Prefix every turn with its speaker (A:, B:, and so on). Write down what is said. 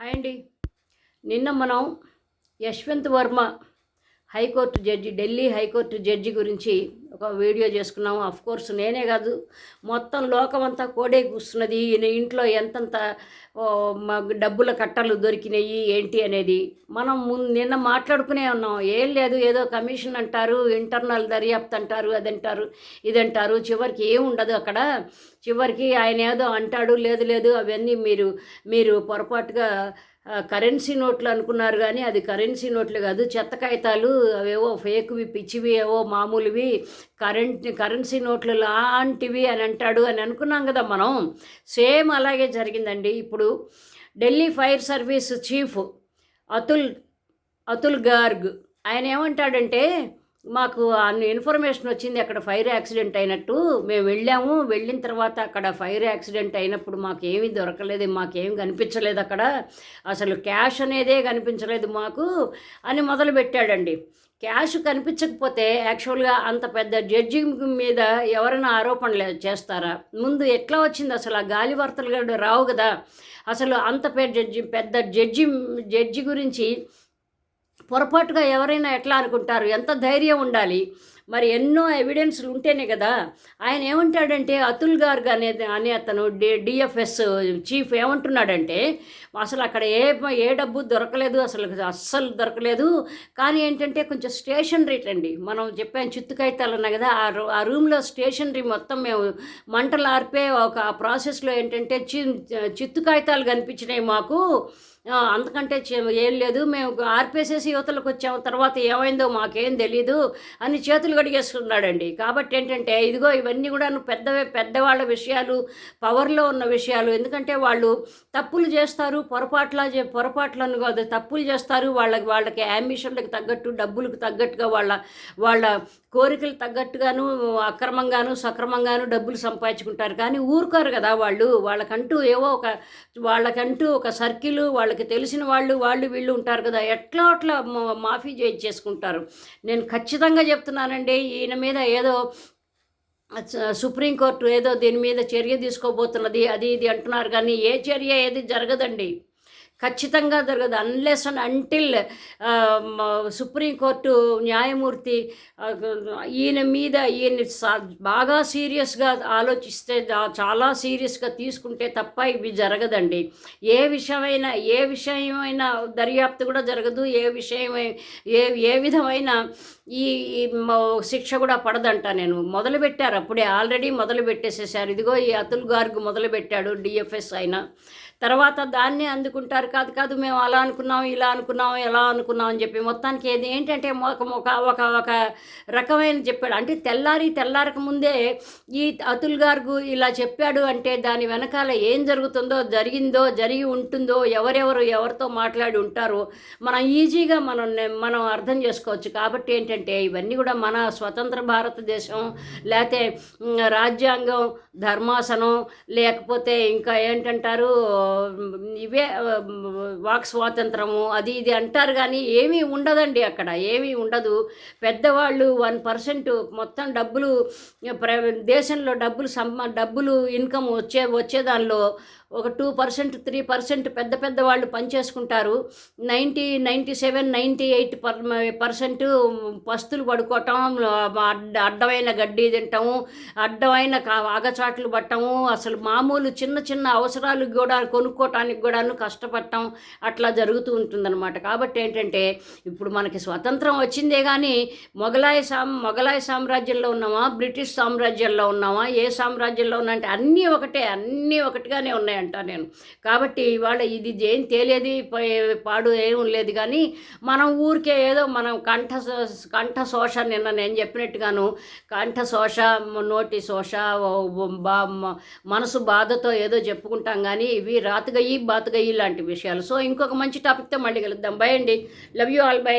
A: Hi అండి. నిన్న మనం Yashwant Varma high court judge Delhi high court judge గురించి ఒక వీడియో చేసుకున్నాము. అఫ్ కోర్స్ నేనే కాదు. మొత్తం లోకమంతా కోడే కూస్తున్నది. ఇంట్లో ఎంతంత ఓ, డబ్బుల కట్టలు దొరికినాయి ఏంటి అనేది మనం ముందు నిన్న మాట్లాడుకునే ఉన్నాం. ఏం లేదు. ఏదో కమిషన్ అంటారు ఇంటర్నల్ దర్యాప్తు అంటారు అదంటారు ఇదంటారు. చివరికి ఏముండదు అక్కడ. చివరికి ఆయన ఏదో అంటాడు లేదు లేదు అవన్నీ మీరు మీరు పొరపాటుగా కరెన్సీ నోట్లు అనుకున్నారు కానీ అది కరెన్సీ నోట్లు కాదు చెత్త కాగితాలు అవేవో ఫేక్వి పిచ్చివి ఏవో మామూలువి కరెంట్ కరెన్సీ నోట్లు లాంటివి అని అంటాడు అని అనుకున్నాం కదా మనం. సేమ్ అలాగే జరిగిందండి. ఇప్పుడు Delhi fire service chief Atul Atul Garg ఆయన ఏమంటాడంటే మాకు అన్ని ఇన్ఫర్మేషన్ వచ్చింది అక్కడ ఫైర్ యాక్సిడెంట్ అయినట్టు. మేము వెళ్ళాము. వెళ్ళిన తర్వాత అక్కడ ఫైర్ యాక్సిడెంట్ అయినప్పుడు మాకేమీ దొరకలేదు మాకేం కనిపించలేదు అక్కడ. అసలు క్యాష్ అనేదే కనిపించలేదు మాకు అని మొదలు పెట్టాడండి క్యాష్ కనిపించకపోతే యాక్చువల్గా అంత పెద్ద జడ్జి మీద ఎవరైనా ఆరోపణలు చేస్తారా? ముందు ఎట్లా వచ్చింది అసలు? ఆ గాలివార్తలు రావు కదా. అసలు అంత పెద్ద జడ్జి పెద్ద జడ్జి జడ్జి గురించి పొరపాటుగా ఎవరైనా ఎట్లా అనుకుంటారు? ఎంత ధైర్యం ఉండాలి? మరి ఎన్నో ఎవిడెన్స్లు ఉంటేనే కదా ఆయన ఏమంటాడంటే అతుల్ గార్గ్ అనే అనే అతను డి డిఎఫ్ఎస్ చీఫ్ ఏమంటున్నాడంటే అసలు అక్కడ ఏ ఏ డబ్బు దొరకలేదు అసలు అస్సలు దొరకలేదు. కానీ ఏంటంటే కొంచెం స్టేషనరీ అండి మనం చెప్పాను చిత్తు కాగితాలు ఉన్నాయి కదా ఆ రూ- ఆ రూమ్లో స్టేషనరీ మొత్తం మేము మంటలు ఆర్పే ఒక ఆ ప్రాసెస్లో ఏంటంటే చి చిత్తు కాగితాలు కనిపించినాయి మాకు. అంతకంటే చే- ఏం లేదు. మేము ఆర్పేసేసి యువతలకు వచ్చాము. తర్వాత ఏమైందో మాకేం తెలీదు అని చేతులు కడిగేసుకున్నాడండి. కాబట్టి ఏంటంటే ఇదిగో ఇవన్నీ కూడా పెద్ద పెద్దవాళ్ళ విషయాలు పవర్లో ఉన్న విషయాలు. ఎందుకంటే వాళ్ళు తప్పులు చేస్తారు పొరపాట్ల పొరపాట్లను కాదు తప్పులు చేస్తారు. వాళ్ళకి వాళ్ళకి అంబిషన్లకు తగ్గట్టు డబ్బులకు తగ్గట్టుగా వాళ్ళ వాళ్ళ కోరికలు తగ్గట్టుగాను అక్రమంగాను సక్రమంగాను డబ్బులు సంపాదించుకుంటారు. కానీ ఊరుకోరు కదా వాళ్ళు. వాళ్ళకంటూ ఏవో ఒక వాళ్ళకంటూ ఒక సర్కిల్ వాళ్ళకి తెలిసిన వాళ్ళు వాళ్ళు వీళ్ళు ఉంటారు కదా. ఎట్లా అట్లా మా- మాఫీ చేసుకుంటారు. నేను ఖచ్చితంగా చెప్తున్నానండి ఈయన మీద ఏదో సుప్రీంకోర్టు ఏదో దీని మీద చర్య తీసుకోబోతున్నది అది ఇది అంటున్నారు కానీ ఏ చర్య ఏది జరగదండి. ఖచ్చితంగా జరగదు. అన్లెస్ అండ్ అంటిల్ సుప్రీంకోర్టు న్యాయమూర్తి ఈయన మీద ఈయన సా- బాగా సీరియస్గా ఆలోచిస్తే చాలా సీరియస్గా తీసుకుంటే తప్ప ఇవి జరగదండి. ఏ విషయమైనా ఏ విషయమైనా దర్యాప్తు కూడా జరగదు. ఏ విషయమై ఏ ఏ విధమైన ఈ శిక్ష కూడా పడదంట నేను. మొదలు పెట్టారు అప్పుడే. ఆల్రెడీ మొదలు పెట్టేసేసారు ఇదిగో ఈ అతుల్ గార్గ్ మొదలు పెట్టాడు డిఎఫ్ఎస్ అయినా. తర్వాత దాన్నే అందుకుంటారు. కాదు కాదు మేము అలా అనుకున్నాం ఇలా అనుకున్నాం ఎలా అనుకున్నాం అని చెప్పి మొత్తానికి ఏది ఏంటంటే ఒక ఒక ఒక ఒక రకమైన చెప్పాడు. అంటే తెల్లారి తెల్లారక ముందే ఈ అతుల్ గారు ఇలా చెప్పాడు అంటే దాని వెనకాల ఏం జరుగుతుందో జరిగిందో జరిగి ఉంటుందో ఎవరెవరు ఎవరితో మాట్లాడి ఉంటారో మనం ఈజీగా మనం మనం అర్థం చేసుకోవచ్చు. కాబట్టి ఏంటంటే ఇవన్నీ కూడా మన స్వతంత్ర భారతదేశం లేకపోతే రాజ్యాంగం ధర్మాసనం లేకపోతే ఇంకా ఏంటంటారు ఇవే వాక్ స్వాతంత్రము అది ఇది అంటారు కానీ ఏమీ ఉండదండి అక్కడ ఏమీ ఉండదు. పెద్దవాళ్ళు వన్ పర్సెంట్ మొత్తం డబ్బులు ప్ర దేశంలో డబ్బులు సమ్మ డబ్బులు ఇన్కమ్ వచ్చే వచ్చే దానిలో ఒక టూ పర్సెంట్ త్రీ పర్సెంట్ పెద్ద పెద్ద వాళ్ళు పనిచేసుకుంటారు. Ninety ninety seven ninety eight per percent పస్తులు పడుకోవటం అడ్డ అడ్డమైన గడ్డి తింటాము అడ్డమైన కా- ఆగచాట్లు పట్టము అసలు మామూలు చిన్న చిన్న అవసరాలు కూడా కొనుక్కోవటానికి కూడాను కష్టపడటం అట్లా జరుగుతూ ఉంటుందన్నమాట. కాబట్టి ఏంటంటే ఇప్పుడు మనకి స్వతంత్రం వచ్చిందే కానీ మొఘలాయ సామ్ మొఘలాయ సామ్రాజ్యంలో ఉన్నామా బ్రిటిష్ సామ్రాజ్యంలో ఉన్నామా ఏ సామ్రాజ్యంలో ఉన్నా అంటే అన్నీ ఒకటే అన్నీ ఒకటిగానే ఉన్నాయి. ఉన్నాయంట నేను. కాబట్టి ఇవాళ ఇది ఏం తేలేది పాడు ఏం లేదు కానీ మనం ఊరికే ఏదో మనం కంఠ కంఠ శోష నిన్న నేను చెప్పినట్టుగాను కంఠ శోష నోటి శోష బా మనసు బాధతో ఏదో చెప్పుకుంటాం కానీ ఇవి రాతగయ్యి బాతగయ్యి లాంటి విషయాలు. సో ఇంకొక మంచి టాపిక్తో మళ్ళీ కలుద్దాం. బై అండి. Love you all. బై.